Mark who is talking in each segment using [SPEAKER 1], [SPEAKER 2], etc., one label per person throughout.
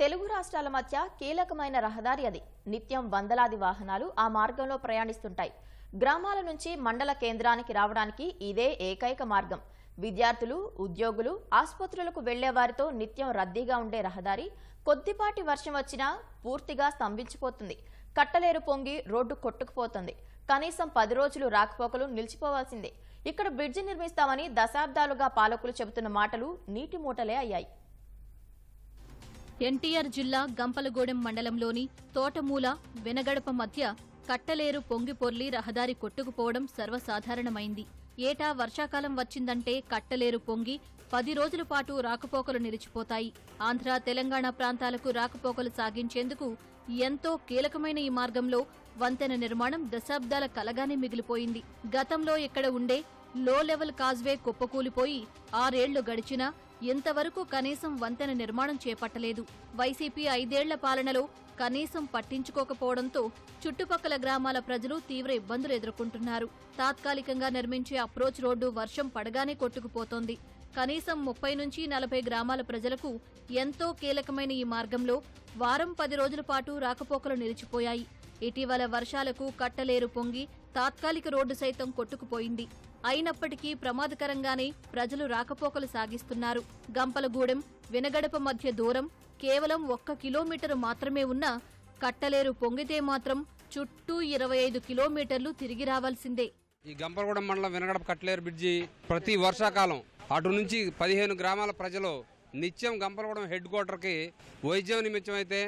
[SPEAKER 1] తెలుగు రాష్ట్రాల మధ్య కీలకమైన రహదారి అది. నిత్యం వందలాది వాహనాలు ఆ మార్గంలో ప్రయాణిస్తుంటాయి. గ్రామాల నుంచి మండల కేంద్రానికి రావడానికి ఇదే ఏకైక మార్గం. విద్యార్థులు ఉద్యోగులు ఆసుపత్రులకు వెళ్ళే వారితో నిత్యం రద్దీగా ఉండే రహదారి కొద్దిపాటి వర్షం వచ్చినా పూర్తిగా స్తంభించిపోతుంది. కట్టలేరు పొంగి రోడ్డు కొట్టుకుపోతుంది. కనీసం పది రోజులు రాకపోకలు నిలిచిపోవాల్సిందే. ఇక్కడ బ్రిడ్జి నిర్మిస్తామని దశాబ్దాలుగా పాలకులు చెబుతున్న మాటలు నీటి మూటలే అయ్యాయి.
[SPEAKER 2] ఎన్టీఆర్ జిల్లా గంపలగూడెం మండలంలోని తోటమూల వెనగడప మధ్య కట్టలేరు పొంగిపొర్లి రహదారి కొట్టుకుపోవడం సర్వసాధారణమైంది. ఏటా వర్షాకాలం వచ్చిందంటే కట్టలేరు పొంగి పది రోజుల పాటు రాకపోకలు నిలిచిపోతాయి. ఆంధ్ర తెలంగాణ ప్రాంతాలకు రాకపోకలు సాగించేందుకు ఎంతో కీలకమైన ఈ మార్గంలో వంతెన నిర్మాణం దశాబ్దాల కలగానే మిగిలిపోయింది. గతంలో ఇక్కడ ఉండే లో లెవెల్ కాజ్వే కుప్పకూలిపోయి ఆరేళ్ళు గడిచినా ఇంతవరకు కనీసం వంతెన నిర్మాణం చేపట్టలేదు. వైసీపీ ఐదేళ్ళ పాలనలో కనీసం పట్టించుకోకపోవడంతో చుట్టుపక్కల గ్రామాల ప్రజలు తీవ్ర ఇబ్బందులు ఎదుర్కొంటున్నారు. తాత్కాలికంగా నిర్మించే అప్రోచ్ రోడ్డు వర్షం పడగానే కొట్టుకుపోతోంది. కనీసం ముప్పై నుంచి నలభై గ్రామాల ప్రజలకు ఎంతో కీలకమైన ఈ మార్గంలో వారం పది రోజుల పాటు రాకపోకలు నిలిచిపోయాయి. ఇటీవల వర్షాలకు కట్టలేరు పొంగి తాత్కాలిక రోడ్డు సైతం కొట్టుకుపోయింది. అయినప్పటికీ ప్రమాదకరంగానే ప్రజలు రాకపోకలు సాగిస్తున్నారు. గంపలగూడెం వినగడప మధ్య దూరం కేవలం ఒక్క కిలోమీటరు మాత్రమే ఉన్నా కట్టలేరు పొంగితే మాత్రం చుట్టూ ఇరవై ఐదు కిలోమీటర్లు తిరిగి రావాల్సిందే.
[SPEAKER 3] ఈ గంపలగూడెం మండలం వినగడప కట్టలేరు బ్రిడ్జి ప్రతి వర్షాకాలం అటు నుంచి పదిహేను గ్రామాల ప్రజలు నిత్యం గంపలగూడెం హెడ్ క్వార్టర్కి వైద్యం నిమిత్తం అయితే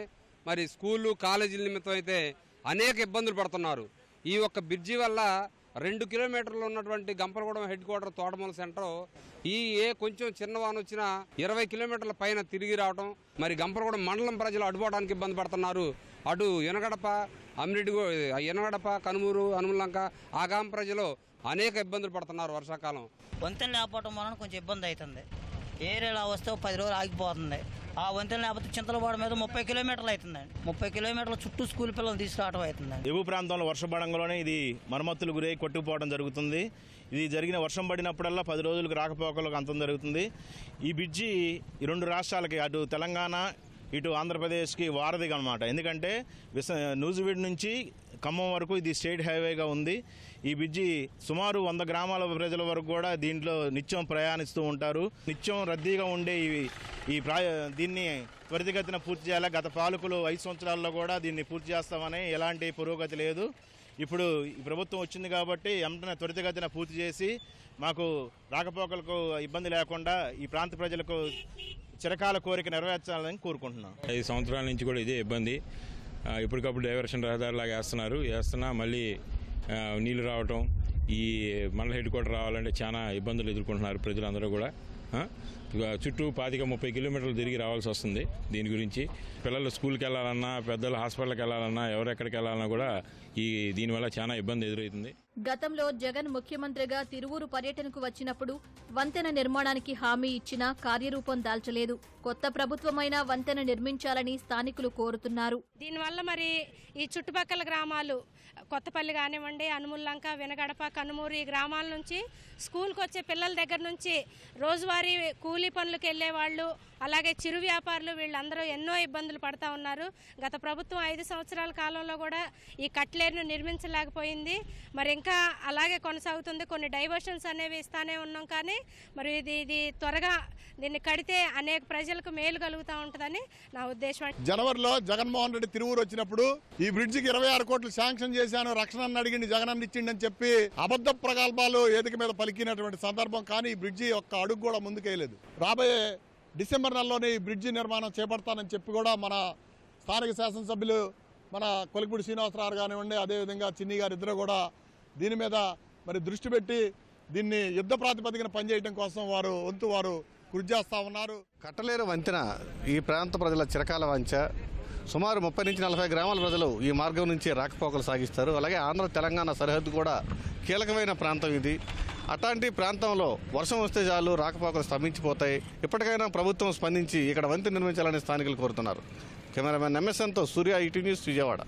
[SPEAKER 3] మరి స్కూళ్ళు కాలేజీల నిమిత్తం అయితే అనేక ఇబ్బందులు పడుతున్నారు. ఈ ఒక్క బ్రిడ్జి వల్ల రెండు కిలోమీటర్లు ఉన్నటువంటి Gampalagudem head quarter Thotamula centre ఈ ఏ కొంచెం చిన్న వాన వచ్చినా ఇరవై కిలోమీటర్ల పైన తిరిగి రావడం మరి గంపలగూడెం మండలం ప్రజలు అడ్డుపోవడానికి ఇబ్బంది పడుతున్నారు. అటు ఎనగడప అమ్మిడి ఎనగడప కనుమూరు హనుమలంక ఆగాం ప్రజలు అనేక ఇబ్బందులు పడుతున్నారు వర్షాకాలం.
[SPEAKER 4] వంతెన లేకపోవడం వలన కొంచెం ఇబ్బంది అవుతుంది. ఏరియాలో వస్తే పది రోజులు ఆగిపోతుంది. ఆ వంతెన లేకపోతే చింతలపాడు మీద ముప్పై కిలోమీటర్లు అవుతుందండి. ముప్పై కిలోమీటర్ల చుట్టూ స్కూల్ పిల్లలు తీసుకురావడం అవుతుందండి.
[SPEAKER 5] ఎగువ ప్రాంతంలో వర్షపడంలోనే ఇది మరమ్మతులు గురై కొట్టుకుపోవడం జరుగుతుంది. ఇది జరిగిన వర్షం పడినప్పుడల్లా పది రోజులకు రాకపోకలకు అంతం జరుగుతుంది. ఈ బ్రిడ్జి ఈ రెండు రాష్ట్రాలకి అటు తెలంగాణ ఇటు ఆంధ్రప్రదేశ్కి వారధిగా అనమాట ఎందుకంటే విశ నూజివీడ్ నుంచి ఖమ్మం వరకు ఇది స్టేట్ హైవేగా ఉంది. ఈ బ్రిడ్జి సుమారు వంద గ్రామాల ప్రజల వరకు కూడా దీంట్లో నిత్యం ప్రయాణిస్తూ ఉంటారు. నిత్యం రద్దీగా ఉండే ఈ ఈ ప్రా దీన్ని త్వరితగతిన పూర్తి చేయాలి? గత పాలకులు ఐదు సంవత్సరాల్లో కూడా దీన్ని పూర్తి చేస్తామని ఎలాంటి పురోగతి లేదు. ఇప్పుడు ఈ ప్రభుత్వం వచ్చింది కాబట్టి వెంటనే త్వరితగతిన పూర్తి చేసి మాకు రాకపోకలకు ఇబ్బంది లేకుండా ఈ ప్రాంత ప్రజలకు చిరకాల కోరిక నెరవేర్చాలని కోరుకుంటున్నాం.
[SPEAKER 6] ఐదు సంవత్సరాల నుంచి కూడా ఇదే ఇబ్బంది. ఎప్పటికప్పుడు ఇప్పటికప్పుడు డైవర్షన్ రహదారిలాగా వేస్తున్నారు. వేస్తున్నా మళ్ళీ నీళ్ళు రావటం ఈ మండల హెడ్ క్వార్టర్ రావాలంటే చాలా ఇబ్బందులు ఎదుర్కొంటున్నారు ప్రజలందరూ కూడా. చుట్టూ పాతిక ముప్పై కిలోమీటర్లు తిరిగి రావాల్సి వస్తుంది దీని గురించి. పిల్లలు స్కూల్కి వెళ్ళాలన్నా పెద్దలు హాస్పిటల్కి వెళ్ళాలన్నా ఎవరెక్కడికి వెళ్ళాలన్నా కూడా ఈ దీనివల్ల చాలా ఇబ్బంది ఎదురవుతుంది.
[SPEAKER 2] గతంలో జగన్ ముఖ్యమంత్రిగా తిరువూరు పర్యటనకు వచ్చినప్పుడు వంతెన నిర్మాణానికి హామీ ఇచ్చినా కార్యరూపం దాల్చలేదు. కొత్త ప్రభుత్వమైనా వంతెన నిర్మించాలని స్థానికులు కోరుతున్నారు.
[SPEAKER 7] దీనివల్ల మరి ఈ చుట్టుపక్కల గ్రామాలు కొత్తపల్లి కానివ్వండి అనుముల్లంక వెనగడప కనుమూరు ఈ గ్రామాల నుంచి స్కూల్కి వచ్చే పిల్లల దగ్గర నుంచి రోజువారీ కూలీ పనులకు వెళ్ళే వాళ్ళు అలాగే చిరు వ్యాపారులు వీళ్ళందరూ ఎన్నో ఇబ్బందులు పడతా ఉన్నారు. గత ప్రభుత్వం ఐదు సంవత్సరాల కాలంలో కూడా ఈ కట్లేరును నిర్మించలేకపోయింది. మరి ఇంకా అలాగే కొనసాగుతుంది. కొన్ని డైవర్షన్స్ అనేవి ఇస్తానే ఉన్నాం కానీ మరి ఇది ఇది త్వరగా దీన్ని కడితే అనేక ప్రజలకు మేలు కలుగుతూ ఉంటుందని నా ఉద్దేశం.
[SPEAKER 8] జనవరిలో జగన్మోహన్ రెడ్డి తిరువురు వచ్చినప్పుడు ఈ బ్రిడ్జికి ఇరవై ఆరు కోట్లు శాంక్షన్ చేశాను రక్షణ అడిగింది జగన్ ఇచ్చిండని చెప్పి అబద్ధ ప్రగల్భాలు ఏదిక మీద పలికినటువంటి సందర్భం కానీ ఈ బ్రిడ్జి ఒక్క అడుగు కూడా ముందుకేయలేదు. రాబోయే డిసెంబర్ నెలలోనే ఈ బ్రిడ్జి నిర్మాణం చేపడతానని చెప్పి కూడా మన స్థానిక శాసనసభ్యులు మన కొలిపూడి శ్రీనివాసరావు కానివ్వండి అదేవిధంగా చిన్ని గారు ఇద్దరు కూడా దీని మీద మరి దృష్టి పెట్టి దీన్ని యుద్ధ ప్రాతిపదికన పనిచేయడం కోసం వారు వంతు వారు కృషి చేస్తా ఉన్నారు.
[SPEAKER 9] కట్టలేరు వంతెన ఈ ప్రాంత ప్రజల చిరకాల వంచ సుమారు ముప్పై నుంచి నలభై గ్రామాల ప్రజలు ఈ మార్గం నుంచి రాకపోకలు సాగిస్తారు. అలాగే ఆంధ్ర తెలంగాణ సరిహద్దు కూడా కీలకమైన ప్రాంతం ఇది. అట్లాంటి ప్రాంతంలో వర్షం వస్తే చాలు రాకపోకలు స్తంభించిపోతాయి. ఇప్పటికైనా ప్రభుత్వం స్పందించి ఇక్కడ వంతెన నిర్మించాలని స్థానికులు కోరుతున్నారు. కెమెరామెన్ ఎంఎస్ఎన్తో సూర్య ఈటీ న్యూస్ విజయవాడ.